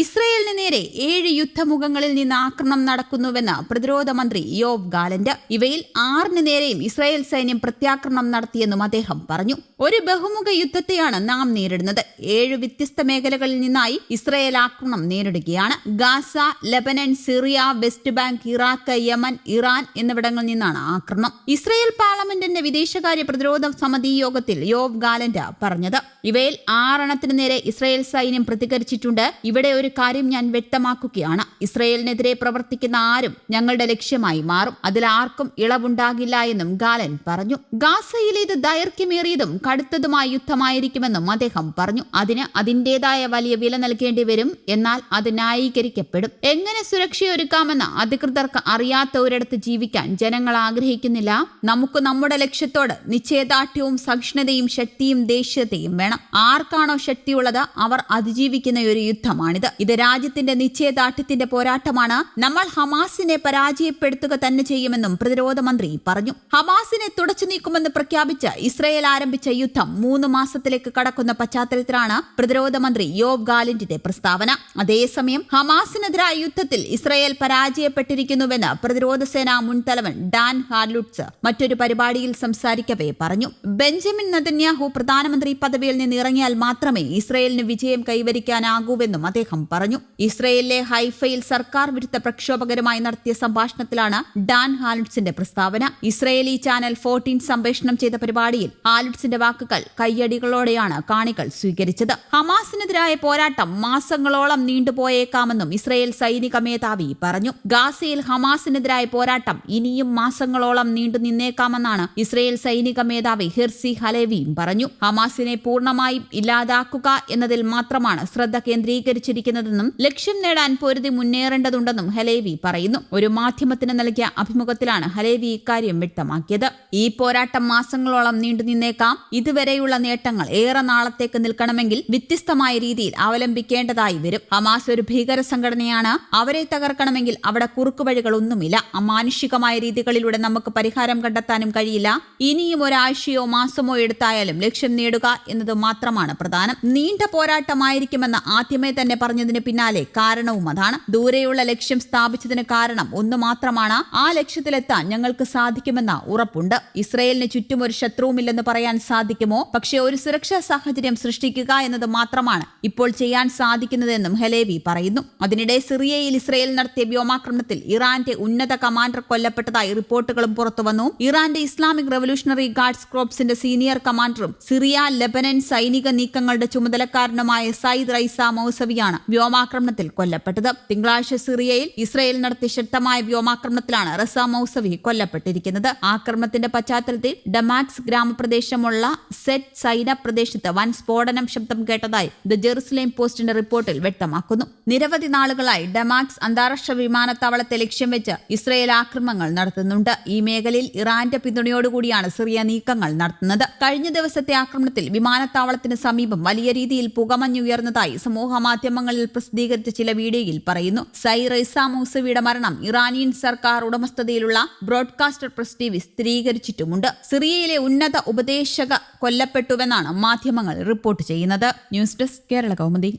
ഇസ്രയേലിന് നേരെ ഏഴ് യുദ്ധമുഖങ്ങളിൽ നിന്ന് ആക്രമണം നടക്കുന്നുവെന്ന് പ്രതിരോധ മന്ത്രി യോവ് ഗാലന്റ് ഇവയിൽ ആറിന് നേരെയും ഇസ്രായേൽ സൈന്യം പ്രത്യാക്രമണം നടത്തിയെന്നും അദ്ദേഹം പറഞ്ഞു. ഒരു ബഹുമുഖ യുദ്ധത്തെയാണ് നാം നേരിടുന്നത്. ഏഴ് വ്യത്യസ്ത മേഖലകളിൽ നിന്നായി ഇസ്രായേൽ ആക്രമണം നേരിടുകയാണ്. Gaza Lebanon Syria West Bank Iraq Yemen Iran എന്നിവിടങ്ങളിൽ നിന്നാണ് ആക്രമണം. ഇസ്രായേൽ പാർലമെന്റിന്റെ വിദേശകാര്യ പ്രതിരോധ സമിതി യോഗത്തിൽ യോവ് ഗാലന്റ് പറഞ്ഞത്. ഇവയിൽ ആറെണ്ണത്തിന് നേരെ ഇസ്രായേൽ സൈന്യം പ്രതികരിച്ചിട്ടുണ്ട്. ഇവിടെ ഒരു കാര്യം ഞാൻ വ്യക്തമാക്കുകയാണ്. ഇസ്രയേലിനെതിരെ പ്രവർത്തിക്കുന്ന ആരും ഞങ്ങളുടെ ലക്ഷ്യമായി മാറും. അതിൽ ആർക്കും ഇളവുണ്ടാകില്ല എന്നും ഗാലൻ പറഞ്ഞു. ഗാസയിൽ ഇത് ദൈർഘ്യമേറിയതും കടുത്തതുമായ യുദ്ധമായിരിക്കുമെന്നും അദ്ദേഹം പറഞ്ഞു. അതിന് അതിന്റേതായ വലിയ വില നൽകേണ്ടി വരും. എന്നാൽ അത് ന്യായീകരിക്കപ്പെടും. എങ്ങനെ സുരക്ഷയൊരുക്കാമെന്ന് അധികൃതർക്ക് അറിയാത്ത ഒരിടത്ത് ജീവിക്കാൻ ജനങ്ങൾ ആഗ്രഹിക്കുന്നില്ല. നമുക്ക് നമ്മുടെ ലക്ഷ്യത്തോട് നിശ്ചയദാർഢ്യവും സഹിഷ്ണുതയും ശക്തിയും ദേഷ്യതയും വേണം. ആർക്കാണോ ശക്തിയുള്ളത് അവർ അതിജീവിക്കുന്ന ഒരു യുദ്ധമാണിത്. ഇത് രാജ്യത്തിന്റെ നിശ്ചയദാർഢ്യത്തിന്റെ പോരാട്ടമാണ്. നമ്മൾ ഹമാസിനെ പരാജയപ്പെടുത്തുക തന്നെ ചെയ്യുമെന്നും പ്രതിരോധ മന്ത്രി പറഞ്ഞു. ഹമാസിനെ തുടച്ചു നീക്കുമെന്ന് പ്രഖ്യാപിച്ച് ഇസ്രയേൽ ആരംഭിച്ച യുദ്ധം മൂന്ന് മാസത്തിലേക്ക് കടക്കുന്ന പശ്ചാത്തലത്തിലാണ് പ്രതിരോധ മന്ത്രി യോബ് ഗാലന്റിന്റെ പ്രസ്താവന. അതേസമയം ഹമാസിനെതിരായ യുദ്ധത്തിൽ ഇസ്രയേൽ പരാജയപ്പെട്ടിരിക്കുന്നുവെന്ന് പ്രതിരോധ സേനാ മുൻ തലവൻ ഡാൻ ഹാർലുട്സ് മറ്റൊരു പരിപാടിയിൽ സംസാരിക്കവേ പറഞ്ഞു. ബെഞ്ചമിൻ നദന്യാഹു പ്രധാനമന്ത്രി പദവിയിൽ നിന്ന് ഇറങ്ങിയാൽ മാത്രമേ ഇസ്രയേലിന് വിജയം കൈവരിക്കാനാകൂവെന്നും അദ്ദേഹം പറഞ്ഞു. ഇസ്രയേലിലെ ഹൈഫയിൽ സർക്കാർ വിരുദ്ധ പ്രക്ഷോഭകരുമായി നടത്തിയ സംഭാഷണത്തിലാണ് ഡാൻ ഹാലുഡ്സിന്റെ പ്രസ്താവന. ഇസ്രയേലി ചാനൽ ഫോർട്ടീൻ സംപ്രേഷണം ചെയ്ത പരിപാടിയിൽ ഹാലുഡ്സിന്റെ വാക്കുകൾ കയ്യടികളോടെയാണ് കാണികൾ സ്വീകരിച്ചത്. ഹമാസിനെതിരായ പോരാട്ടം മാസങ്ങളോളം നീണ്ടുപോയേക്കാമെന്നും ഇസ്രയേൽ സൈനിക മേധാവി പറഞ്ഞു. ഗാസയിൽ ഹമാസിനെതിരായ പോരാട്ടം ഇനിയും മാസങ്ങളോളം നീണ്ടു നിന്നേക്കാമെന്നാണ് ഇസ്രയേൽ സൈനിക മേധാവി ഹിർസി ഹലേവിയും പറഞ്ഞു. ഹമാസിനെ പൂർണമായും ഇല്ലാതാക്കുക എന്നതിൽ മാത്രമാണ് ശ്രദ്ധ കേന്ദ്രീകരിച്ചിരിക്കുന്നതെന്നും ലക്ഷ്യം നേടാൻ പൊരുതി മുന്നേറേണ്ടതുണ്ടെന്നും ഹലേവി പറയുന്നു. ഒരു മാധ്യമത്തിന് നൽകിയ അഭിമുഖത്തിലാണ് ഹലേവി ഇക്കാര്യം വ്യക്തമാക്കിയത്. ഈ പോരാട്ടം മാസങ്ങളോളം നീണ്ടു നിന്നേക്കാം. ഇതുവരെയുള്ള നേട്ടങ്ങൾ ഏറെ നാളത്തേക്ക് നിൽക്കണമെങ്കിൽ വ്യത്യസ്തമായ രീതിയിൽ അവലംബിക്കേണ്ടതായി വരും. ഹമാസ് ഒരു ഭീകര സംഘടനയാണ്. അവരെ തകർക്കണമെങ്കിൽ അവിടെ കുറുക്കുവഴികളൊന്നുമില്ല അമാനുഷികമായ രീതികളിലൂടെ നമുക്ക് പരിഹാരം കണ്ടെത്താനും കഴിയില്ല. ഇനിയും ഒരാഴ്ചയോ മാസമോ എടുത്തായാലും ലക്ഷ്യം നേടുക എന്നത് മാത്രമാണ് പ്രധാനം. നീണ്ട പോരാട്ടമായിരിക്കുമെന്ന് ആദ്യമേ തന്നെ പറഞ്ഞതിന് പിന്നാലെ കാരണവും അതാണ്. ദൂരെയുള്ള ലക്ഷ്യം സ്ഥാപിച്ചതിന് കാരണം ഒന്ന് മാത്രമാണ്. ആ ലക്ഷ്യത്തിലെത്താൻ ഞങ്ങൾക്ക് സാധിക്കുമെന്ന ഉറപ്പുണ്ട്. ഇസ്രയേലിന് ചുറ്റും ഒരു ശത്രുവുമില്ലെന്ന് പറയാൻ സാധിക്കുമോ? പക്ഷേ ഒരു സുരക്ഷാ സാഹചര്യം സൃഷ്ടിക്കുക എന്നത് മാത്രമാണ് ഇപ്പോൾ ചെയ്യാൻ സാധിക്കുന്നതെന്നും ഹലേവി പറയുന്നു. അതിനിടെ സിറിയയിൽ ഇസ്രയേൽ നടത്തിയ വ്യോമാക്രമണത്തിൽ ഇറാന്റെ ഉന്നത കമാൻഡർ കൊല്ലപ്പെട്ടതായി റിപ്പോർട്ടുകളും പുറത്തുവന്നു ഇറാന്റെ ഇസ്ലാമിക് റവല്യൂഷണറി ഗാർഡ്സ് ക്രോപ്സിന്റെ സീനിയർ കമാൻഡറും സിറിയ ലെബനൻ സൈനിക നീക്കങ്ങളുടെ ചുമതലക്കാരനുമായ സയ്യിദ് റൈസ മൗസവിയാണ് വ്യോമാക്രമണത്തിൽ കൊല്ലപ്പെട്ടത്. തിങ്കളാഴ്ച സിറിയയിൽ ഇസ്രയേൽ നടത്തിയ ശക്തമായ വ്യോമാക്രമണത്തിലാണ് റസ മൌസവി കൊല്ലപ്പെട്ടിരിക്കുന്നത്. ആക്രമണത്തിന്റെ പശ്ചാത്തലത്തിൽ ഡമാക്സ് ഗ്രാമപ്രദേശമുള്ള സെറ്റ് സൈന പ്രദേശത്ത് വൻ സ്ഫോടനം ശബ്ദം കേട്ടതായി ദ ജെറുസലേം പോസ്റ്റിന്റെ റിപ്പോർട്ടിൽ വ്യക്തമാക്കുന്നു. നിരവധി നാളുകളായി ഡമാക്സ് അന്താരാഷ്ട്ര വിമാനത്താവളത്തെ ലക്ഷ്യം വെച്ച് ഇസ്രയേൽ ആക്രമണങ്ങൾ നടത്തുന്നുണ്ട്. ഈ മേഖലയിൽ ഇറാന്റെ പിന്തുണയോടുകൂടിയാണ് സിറിയ നീക്കങ്ങൾ നടത്തുന്നത്. കഴിഞ്ഞ ദിവസത്തെ ആക്രമണത്തിൽ വിമാനത്താവളത്തിന് സമീപം വലിയ രീതിയിൽ പുകമഞ്ഞുയർന്നതായി സമൂഹ മാധ്യമങ്ങളിൽ പ്രസിദ്ധീകരിച്ച ചില വീഡിയോയിൽ പറയുന്നു സൈറൈസ മൂസവിയുടെ മരണം ഇറാനിയൻ സർക്കാർ ഉടമസ്ഥതയിലുള്ള ബ്രോഡ്കാസ്റ്റർ പ്രസ് ടി വി സ്ഥിരീകരിച്ചിട്ടുമുണ്ട്. സിറിയയിലെ ഉന്നത ഉപദേശക കൊല്ലപ്പെട്ടുവെന്നാണ് മാധ്യമങ്ങൾ റിപ്പോർട്ട് ചെയ്യുന്നത്. News desk Kerala Kaumudi.